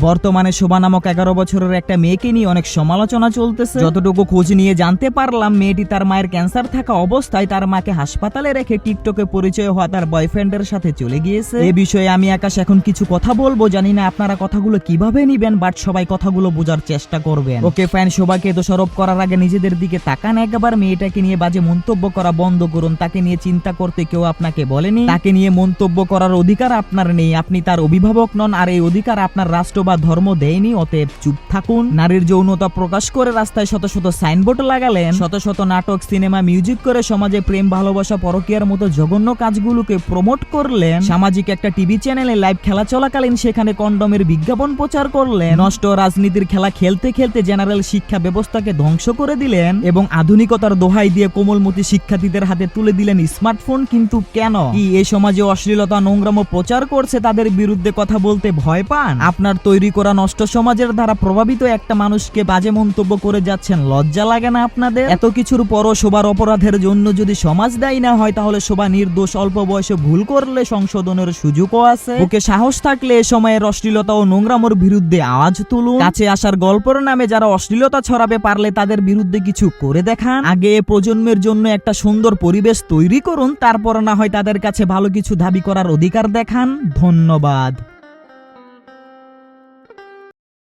বর্তমানে শোভা নামক এগারো বছরের একটা মেয়েকে নিয়ে অনেক সমালোচনা চলতেছে। যতটুকু খোঁজ নিয়ে জানতে পারলাম, মেয়েটি তার মায়ের ক্যান্সার থাকা অবস্থায় তার মাকে হাসপাতালে রেখে টিকটকে পরিচয় হওয়া তার বয়ফ্রেন্ডের সাথে চলে গিয়েছে। এ বিষয়ে আমি আকাশ এখন কিছু কথা বলব, জানি না আপনারা কথাগুলো কীভাবে নিবেন বাট সবাই কথাগুলো বোঝার চেষ্টা করবেন। ওকে ফ্যান শোভাকে দোষারোপ করার আগে নিজেদের দিকে তাকান একবার, মেয়েটাকে নিয়ে বাজে মন্তব্য করা বন্ধ করুন। তাকে নিয়ে চিন্তা করতে কেউ আপনাকে বলেনি। তাকে নিয়ে মন্তব্য করার অধিকার আপনার নেই, আপনি তার অভিভাবক নন, আর এই অধিকার আপনার রাষ্ট্র বা ধর্ম দেয়নি, অতএব চুপ থাকুন। নারীর যৌনতা প্রকাশ করে রাস্তায় শত শত সাইনবোর্ড লাগালেন। শত শত নাটক, সিনেমা, মিউজিক করে সমাজে প্রেম, ভালোবাসা, পরকীয়ার মতো জঘন্য কাজগুলোকে প্রমোট করলেন। সামাজিক একটা টিভি চ্যানেলে লাইভ খেলা চলাকালীন সেখানে কন্ডমের বিজ্ঞাপন প্রচার করলেন। নষ্ট রাজনীতির খেলা খেলতে খেলতে জেনারেল শিক্ষা ব্যবস্থাকে ধ্বংস করে দিলেন এবং আধুনিকতার দোহাই দিয়ে কোমলমতি শিক্ষার্থীদের হাতে তুলে দিলেন স্মার্টফোন। কিন্তু কেন? কি এই সমাজে অশ্লীলতা, নোংরাম প্রচার করছে তাদের বিরুদ্ধে কথা বলতে ভয় পান? আপনার তৈরি করা নষ্ট সমাজের দ্বারা প্রভাবিত একটা মানুষকে বাজে মন্তব্য করে যাচ্ছেন, লজ্জা লাগে না আপনাদের? এত কিছুর পরও সবার অপরাধের জন্য যদি সমাজ দায়ী না হয়, তাহলে সবা নির্দোষ, অল্প বয়সে ভুল করলে সংশোধনের সুযোগও আছে। ওকে সাহস থাকলে এ সময়ের অশ্লীলতা ও নোংরামোর বিরুদ্ধে আওয়াজ তুলুন। কাছে আসার গল্পের নামে যারা অশ্লীলতা ছড়াবে, পারলে তাদের বিরুদ্ধে কিছু করে দেখান। আগে এ প্রজন্মের জন্য একটা সুন্দর পরিবেশ তৈরি করুন, তারপর না হয় তাদের কাছে ভালো কিছু দাবি করার অধিকার দেখান। ধন্যবাদ।